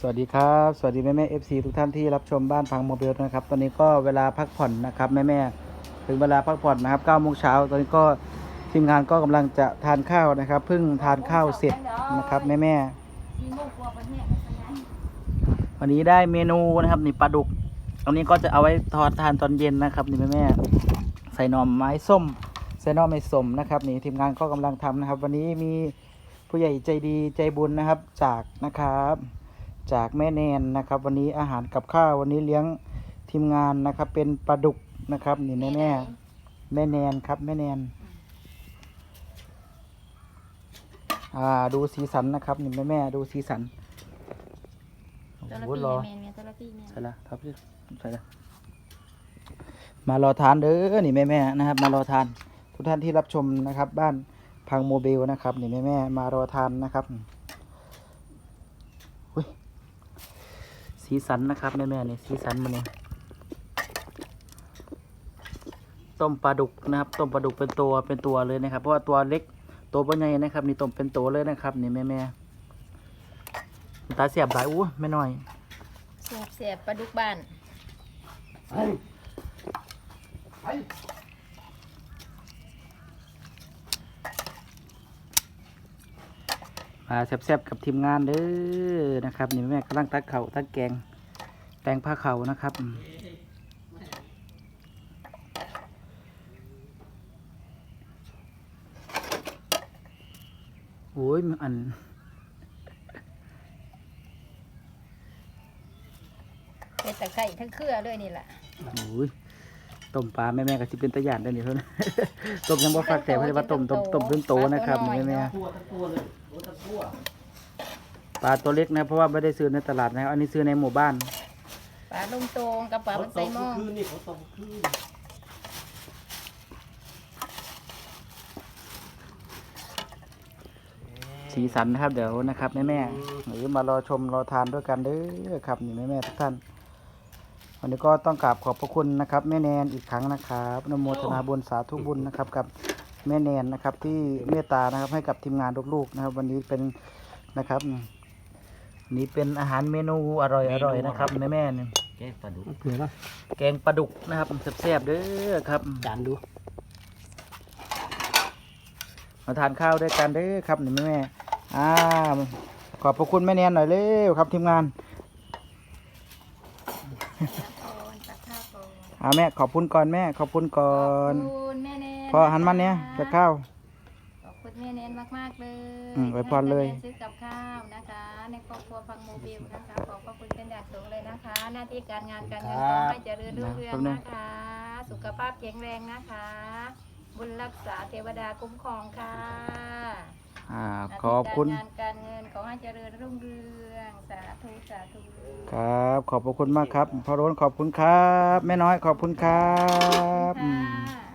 สวัสดีครับ สวัสดีแม่แม่เอฟซีทุกท่านที่รับชมบ้านพังโมเบลนะครับ ตอนนี้ก็เวลาพักผ่อนนะครับแม่แม่ถึงเวลาพักผ่อนนะครับ9โมงเช้าตอนนี้ก็ทีมงานก็กำลังจะทานข้าวนะครับเพิ่งทานข้าวเสร็จนะครับแม่แม่วันนี้ได้เมนูนะครับนี่ปลาดุกอันนี้ก็จะเอาไว้ทอดทานตอนเย็นนะครับนี่แม่แม่ใส่หน่อไม้ส้มใส่หน่อไม้ส้มนะครับนี่ทีมงานก็กำลังทำนะครับ วันนี้มีผู้ใหญ่ใจดีใจบุญนะครับจากนะครับ จากแม่แนนนะครับ วันนี้อาหารกับข้าววันนี้เลี้ยงทีมงานนะครับ เป็นปลาดุกนะครับนี่แม่แม่แม่แนนครับแม่แนนอ่าดูสีสันนะครับนี่แม่แม่ดูสีสันโอ้ตัวละโหปีรอเมนเนี่ยตัวละปีเมนใช่ละครับพี่ใช่ละมารอทานเด้อนี่แม่แม่ๆนะครับ มารอทานทุกท่านที่รับชมนะครับ บ้านพังโมบิลนะครับนี่แม่แม่ๆมารอทานนะครับอุ้ย สีสันนะครับแม่แม่ๆนี่สีสันมันนี่ต้มปลาดุกนะครับต้มปลาดุกเป็นตัวเป็นตัวเลยนะครับ เพราะว่าตัวเล็กตัวปัญใหญ่นะครับ นี่ต้มเป็นตัวเลยนะครับนี่แม่แม่ๆตาเสียบหลายอู้ไม่น้อยเสียบเสียบปลาดุกบ้าน มาแซ่บๆกับทีมงานเด้อนะครับนี่แม่กำลังตักเข่าวตักแกงแปลงผ้าเข่าวนะครับอืมโอ้ยมันอันเป็นตะไคร้ทั้งเครือเลยนี่แหละโอ้ย ต้มปลาแม่แม่ๆก็สิเป็นตะยานได้อนี่เท่านั้นต้มยังบ่ฟักแต่เพราะว่าต้มต้มต้มเป็นโตนะครับนี่แม่ๆปลาตัวเล็กนะเพราะว่าไม่ได้ซื้อในตลาดนะครับอันนี้ซื้อในหมู่บ้าน ปลาลุงโตงกับปลาบันไซหมองคืนนี่เขาตกคืนสีสันนะครับเดี๋ยวนะครับแม่แม่ๆหรือมารอชมรอทานด้วยกันเด้อครับนี่แม่แม่ๆทุกท่าน วันนี้ก็ต้องกราบขอบพระคุณนะครับ แม่แนนอีกครั้งนะครับอนโมทนาบุญสาธุบุญนะครับกับแม่แนนนะครับ ที่เมตตานะครับให้กับทีมงานลูกๆนะครับ วันนี้เป็นนะครับอันนี้เป็นอาหารเมนูอร่อยอร่อยนะครับแม่แม่ๆเนี่ยแกงปลาดุกเผื่อละแกงปลาดุกนะครับแซ่บๆเด้อครับจานดูมาทานข้าวด้วยกันเด้อครับนี่แม่แม่ๆอ่าขอบพระคุณแม่แนนหน่อยเร็วครับทีมงานโอนตักข้าว ก่อนอ่าแม่ขอบคุณก่อนแม่ขอบคุณก่อนขอบคุณแม่เนนพอหันมาเนี่ยจะข้าว ขอบคุณแม่เนนมากๆเลยอืมไว้พรเลย ให้แม่นซื้อกับข้าวนะคะ ในครอบครัวฟังโมบิลนะคะขอบพระคุณเป็นอย่างสูงเลยนะคะ หน้าที่การงานการเงินขอให้เจริญรุ่งเรืองนะคะ สุขภาพแข็งแรงนะคะ บุญรักษาเทวดาคุ้มครองค่ะ อ่าขอบคุณหน้าที่การงานการเงินขอให้เจริญรุ่งเรืองสาธุสาธุครับ ขอบพระคุณมากครับพ่อร้นขอบคุณครับ แม่น้อยขอบคุณครับอืมค่ะ